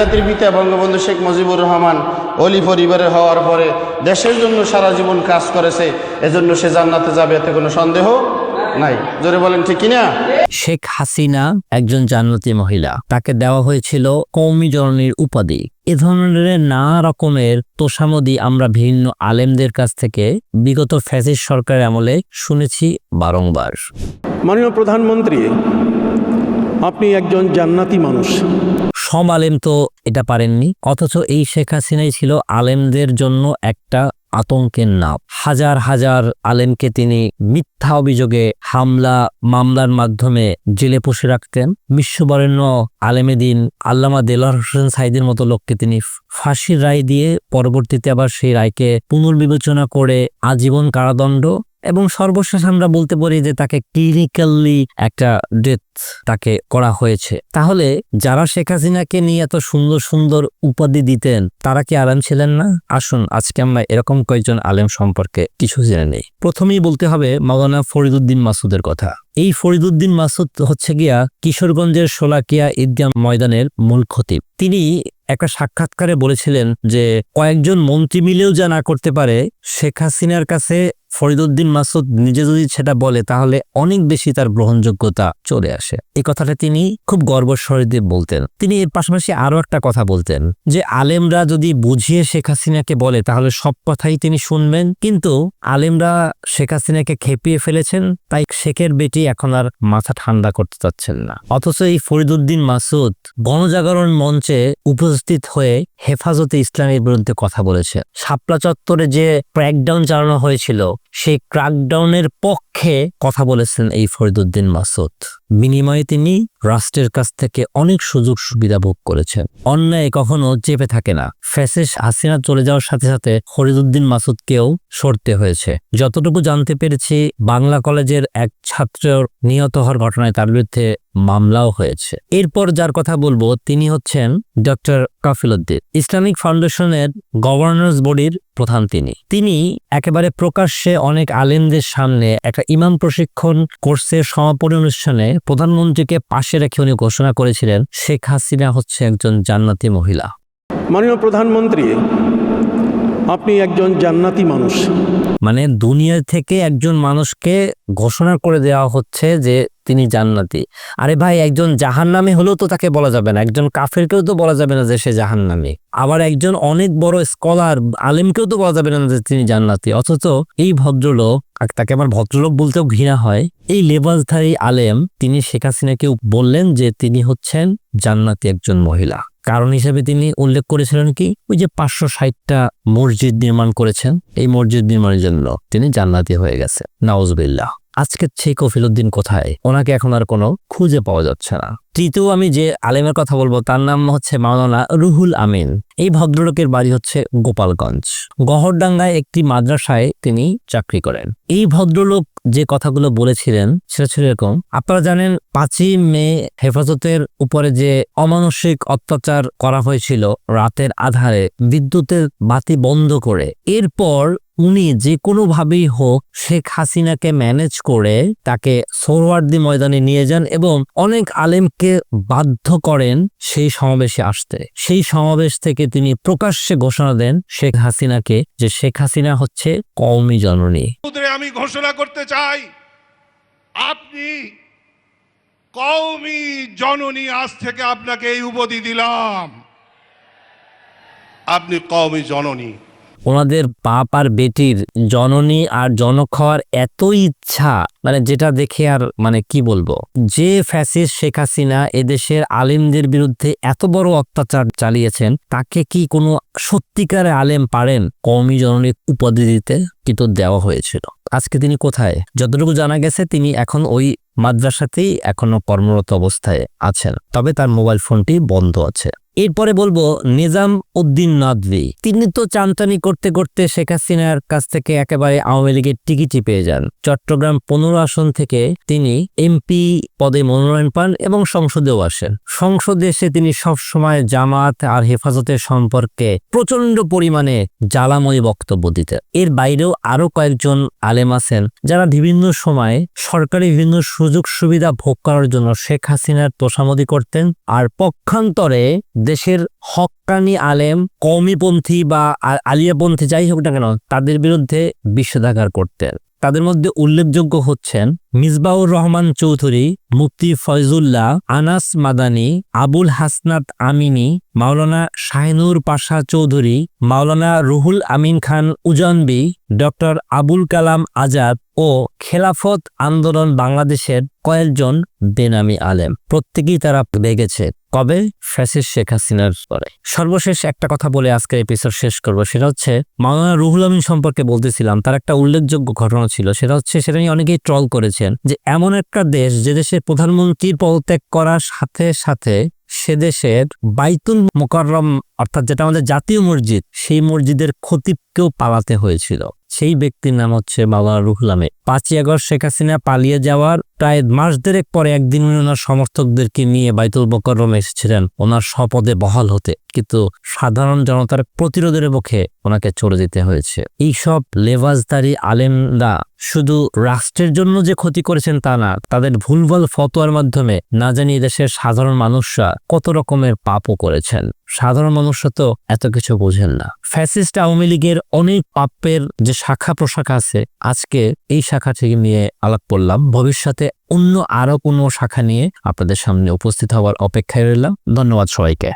জাতির পিতা বঙ্গবন্ধু শেখ মুজিবুর রহমান অলি পরিবারের হওয়ার পরে দেশের জন্য সারা জীবন কাজ করেছে এজন্য সে জান্নাতে যাবে এতে কোনো সন্দেহ নাই। জোরে বলেন ঠিক কিনা? শেখ হাসিনা একজন জান্নাতি মহিলা। তাকে দেওয়া হয়েছিল কৌমি জননীর উপাধি। এ ধরনের নানা রকমের তোষামদি আমরা ভিন্ন আলেমদের কাছ থেকে বিগত ফ্যাসিস্ট সরকারের আমলে শুনেছি বারংবার। মাননীয় প্রধানমন্ত্রী আপনি একজন জান্নাতি মানুষ। সব আলেম তো এটা পারেননি। অথচ এই শেখ হাসিনাই ছিল আলেমদের জন্য একটা আতঙ্কের নাম। হাজার হাজার আলেমকে তিনি মিথ্যা অভিযোগে হামলা, মামলার মাধ্যমে জেলে পুষে রাখতেন। বিশ্ববরেণ্য আলেমে দিন আল্লামা দেলার হোসেন সাইদের মতো লোককে তিনি ফাঁসির রায় দিয়ে পরবর্তীতে আবার সেই রায়কে পুনর্বিবেচনা করে আজীবন কারাদণ্ড এবং সর্বশেষ আমরা বলতে পারি যে তাকে ক্লিনিক্যালি একটা ডেথ তাকে করা হয়েছে। তাহলে যারা শেখ হাসিনাকে নিয়ে এত সুন্দর সুন্দর উপাধি দিতেন, তারা কি আলেম ছিলেন না? আসুন, আজকে আমরা এরকম কয়েকজন আলেম সম্পর্কে কিছু জেনে নেই। প্রথমেই বলতে হবে মাওলানা ফরিদুদ্দিন মাসুদের কথা। এই ফরিদুদ্দিন মাসুদ হচ্ছে গিয়া কিশোরগঞ্জের সোলাকিয়া ঈদগাহ ময়দানের মূল খতিব। তিনি একটা সাক্ষাৎকারে বলেছিলেন যে কয়েকজন মন্ত্রী মিলেও যা না করতে পারে, শেখ হাসিনার কাছে ফরিদুদ্দিন মাসুদ নিজে যদি সেটা বলে, তাহলে অনেক বেশি তার গ্রহণযোগ্যতা চলে আসে। এই কথাটা তিনি খুব গর্বস্বরে দিয়ে বলতেন। তিনি এর পাশাপাশি আরও একটা কথা বলতেন, যে আলেমরা যদি বুঝিয়ে শেখ হাসিনাকে বলে, তাহলে সব কথাই তিনি শুনবেন। কিন্তু আলেমরা শেখ হাসিনাকে খেপিয়ে ফেলেছেন, তাই শেখের বেটি এখন আর মাথা ঠান্ডা করতে চাচ্ছেন না। অথচ এই ফরিদুদ্দিন মাসুদ গণজাগরণ মঞ্চে উপস্থিত হয়ে হেফাজতে ইসলামের বিরুদ্ধে কথা বলেছে। শাপলা চত্বরে যে ক্র্যাকডাউন চালানো হয়েছিল সেই ক্র্যাকডাউনের পক্ষে কথা বলেছেন এই ফরিদুদ্দিন মাসুদ। বিনিময়ে তিনি রাষ্ট্রের কাছ থেকে অনেক সুযোগ সুবিধা ভোগ করেছেন। অন্যায় কখনো চেপে থাকে না। ফ্যাসিস হাসিনা চলে যাওয়ার সাথে সাথে ফরিদুদ্দিন মাসুদকেও সরতে হয়েছে। যতটুকু জানতে পেরেছি, বাংলা কলেজের এক ছাত্র নিহত হওয়ার ঘটনায় তার বিরুদ্ধে মামলাও হয়েছে। এরপর যার কথা বলব, তিনি হচ্ছেন ডক্টর কাফিলউদ্দিন ইসলামিক ফাউন্ডেশনের গভর্নর্স বডির প্রধান তিনি। তিনি একেবারে প্রকাশ্যে অনেক আলেমদের সামনে একটা ইমাম প্রশিক্ষণ কোর্সের সমাপনী অনুষ্ঠানে প্রধানমন্ত্রীকে পাশে রেখে উনি ঘোষণা করেছিলেন, শেখ হাসিনা হচ্ছে একজন জান্নাতি মহিলা। মাননীয় প্রধানমন্ত্রী আপনি একজন জান্নাতি মানুষ। মানে দুনিয়া থেকে একজন মানুষকে ঘোষণা করে দেওয়া হচ্ছে যে তিনি জান্নাতি। আরে ভাই, একজন জাহান্নামী হলেও তো তাকে বলা যাবে না। একজন কাফেরকেও তো বলা যাবে না যে সে জাহান্নামী। আবার একজন অনেক বড় স্কলার, আলেমকেও তো বলা যাবে না যে তিনি জান্নাতি। অথচ এই ভদ্রলোক তাকে আমার ভদ্রলোক বলতেও ঘৃণা হয়, এই লেবাসধারী আলেম, তিনি শেখ হাসিনাকে বললেন যে তিনি হচ্ছেন জান্নাতি একজন মহিলা। কারণ হিসেবে তিনি উল্লেখ করেছিলেন কি? ওই যে পাঁচশো ষাটটা মসজিদ নির্মাণ করেছেন, এই মসজিদ নির্মাণের জন্য তিনি জান্নাতি হয়ে গেছে নাউজবিল্লাহ। আজকে সেই কফিলুদ্দিন কোথায়? ওনাকে এখন আর কোনো খুঁজে পাওয়া যাচ্ছে না। তৃতীয় আমি যে আলেমের কথা বলব, তার নাম হচ্ছে মাওলানা রুহুল আমিন। এই ভদ্রলোকের বাড়ি হচ্ছে গোপালগঞ্জ। গহরডাঙ্গায় একটি মাদ্রাসায় তিনি চাকরি করেন। এই ভদ্রলোক যে কথাগুলো বলেছিলেন সেটা ছিল এরকম। আপনারা জানেন পাঁচই মে হেফাজতের উপরে যে অমানসিক অত্যাচার করা হয়েছিল রাতের আধারে বিদ্যুতের বাতি বন্ধ করে, এরপর উনি যে কোনোভাবেই হোক শেখ হাসিনাকে ম্যানেজ করে তাকে সোহরাওয়ার্দী ময়দানে নিয়ে যান এবং অনেক আলেমকে বাধ্য করেন সেই সমাবেশে আসতে। সেই সমাবেশ থেকে তিনি প্রকাশ্যে ঘোষণা দেন শেখ হাসিনাকে যে শেখ হাসিনা হচ্ছে কওমি জননী। আমি ঘোষণা করতে চাই, আপনি কওমি জননী আজ থেকে আপনাকে এই উপাধি দিলাম। আপনি কওমি জননী। ওনাদের বাপ আর বেটির জননী আর জনক হওয়ার এত ইচ্ছা মানে যেটা দেখে আর মানে কি বলব? যে ফ্যাসিস শেখ হাসিনা এদেশের আলেমদের বিরুদ্ধে এত বড় অত্যাচার চালিয়েছেন, তাকে কি কোনো সত্যিকারে আলেম পারেন? কওমি জননীর উপাধি দিতে কিন্তু দেওয়া হয়েছিল। আজকে তিনি কোথায়? যতটুকু জানা গেছে, তিনি এখন ওই মাদ্রাসাতেই এখনও কর্মরত অবস্থায় আছেন। তবে তার মোবাইল ফোনটি বন্ধ আছে। এরপরে বলব, নিজাম উদ্দিন নাদভি। তিনি তো চামচানি করতে করতে শেখ হাসিনার কাছ থেকে একেবারে আওয়ামী লীগের টিকিটই পেয়ে যান। চট্টগ্রাম পনেরো আসন থেকে তিনি এমপি পদে মনোনয়ন পান এবং সংসদেও আসেন। সংসদে এসে তিনি সবসময় জামাত আর হেফাজতের সম্পর্কে প্রচণ্ড পরিমাণে জ্বালাময়ী বক্তব্য দিতেন। এর বাইরেও আরও কয়েকজন আলেম আছেন, যারা বিভিন্ন সময়ে সরকারি বিভিন্ন সুযোগ সুবিধা ভোগ করার জন্য শেখ হাসিনার তোষামদি করতেন আর পক্ষান্তরে দেশের হক্কানি আলেম, কৌমিপন্থী বা আলিয়াপন্থী যাই হোক না কেন, তাদের বিরুদ্ধে বিষেধাগার করতেন তাদের মধ্যে উল্লেখযোগ্য হচ্ছেন মিসবাউর রহমান চৌধুরী, মুফতি ফয়জুল্লাহ, আনাস মাদানি, আবুল হাসনাত আমিনী, মাওলানা শাহিনুর পাশা চৌধুরী, মাওলানা রুহুল আমিন খান উজানবি, ডক্টর আবুল কালাম আজাদ ও খেলাফত আন্দোলন বাংলাদেশের কয়েকজন বেনামি আলেম। প্রত্যেকেই তারা লেগেছে কবে? ফ্যাসিস শেখ হাসিনার পরে। সর্বশেষ একটা কথা বলে আজকের এপিসোড শেষ করব। সেটা হচ্ছে, মাওলানা রুহুল আমিন সম্পর্কে বলতেছিলাম, তার একটা উল্লেখযোগ্য ঘটনা ছিল। সেটা হচ্ছে, সেটা নিয়ে অনেকেই ট্রল করেছেন যে, এমন একটা দেশ যে দেশে প্রধানমন্ত্রীর পদত্যাগ করার সাথে সাথে সে দেশের বাইতুল মোকাররম, অর্থাৎ যেটা আমাদের জাতীয় মসজিদ, সেই মসজিদের খতিবকেও পালাতে হয়েছিল। সেই ব্যক্তির নাম হচ্ছে বাবা রুহুল আমিন। পাঁচই আগস্ট শেখ হাসিনা পালিয়ে যাওয়ার প্রায় মাস দেড়েক পরে একদিন উনি ওনার সমর্থকদেরকে নিয়ে বাইতুল মোকাররমে এসেছিলেন। ওনার স্বপদে বহাল হতে। কিন্তু সাধারণ জনতার প্রতিরোধের মুখে ওনাকে চলে যেতে হয়েছে। এইসব লেভাজদারি আলেমরা শুধু রাষ্ট্রের জন্য যে ক্ষতি করেছেন তা না, তাদের ভুলভাল ফতোয়ার মাধ্যমে না জানি দেশের সাধারণ মানুষরা কত রকমের পাপও করেছেন। সাধারণ মানুষরা তো এত কিছু বোঝেন না। ফ্যাসিস্ট আওয়ামী লীগের অনেক পাপের যে শাখা প্রশাখা আছে, আজকে এই শাখা থেকে নিয়ে আলাপ করলাম। ভবিষ্যতে অন্য আরও কোনো শাখা নিয়ে আপনাদের সামনে উপস্থিত হওয়ার অপেক্ষায় রইলাম। ধন্যবাদ সবাইকে।